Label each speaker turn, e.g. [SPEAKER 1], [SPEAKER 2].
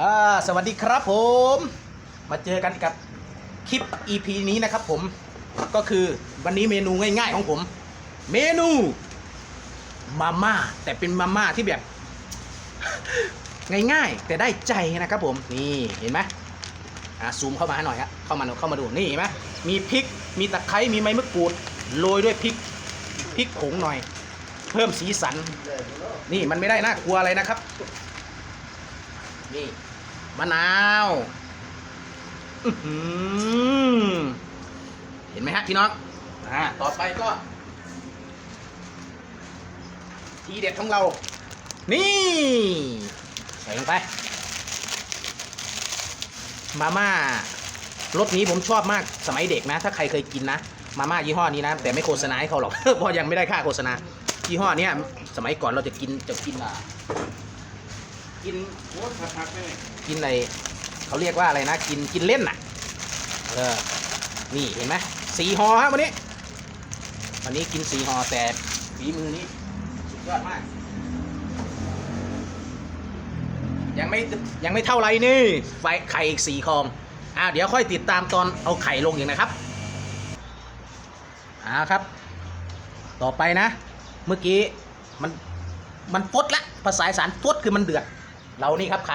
[SPEAKER 1] อ่าสวัสดีครับผม มาเจอกันกับคลิป EP นี้นะครับผมก็คือวันนี้เมนูง่ายๆของผม เมนูมาม่าแต่เป็นมาม่าที่แบบ ง่ายๆ แต่ได้ใจนะครับผมนี่เห็นไหมอ่าซูมเข้ามาหน่อยครับเข้ามาเข้ามาดูนี่เห็นไหมมีพริกมีตะไคร้มีใบมะกรูดโรยด้วยพริกพริกผงหน่อย เพิ่มสีสัน นี่มันไม่ได้น่ากลัวอะไรนะครับ นี่มะนาวอื้อหือเห็นไหมฮะพี่น้องอ่าต่อไปก็ ทีเด็ดของเรา นี่ ใส่ลงไป มาม่ารสนี้ผมชอบมากสมัยเด็กนะ ถ้าใครเคยกินนะ มาม่ายี่ห้อนี้นะ แต่ไม่โฆษณาให้เขาหรอกเพราะยังไม่ได้ค่าโฆษณายี่ห้อเนี้ยสมัยก่อนเราจะกินจะกินอะ กิน
[SPEAKER 2] โอ้ผัดผักเลย
[SPEAKER 1] กินอะไรเขาเรียกว่าอะไรนะ กินกินเล่นน่ะ เออ นี่เห็นไหมสีหอครับวันนี้ วันนี้กินสีหอแต่ฝีมือนี้สุดยอดมาก ยังไม่ยังไม่เท่าไรนี่ไฟไข่อีกสี่คองอ่าเดี๋ยวค่อยติดตามตอนเอาไข่ลงอย่างนะครับอ่าครับ ต่อไปนะ เมื่อกี้มันมันฟดละภาษาอีสารฟดคือมันเดือด เรานี่ครับขาด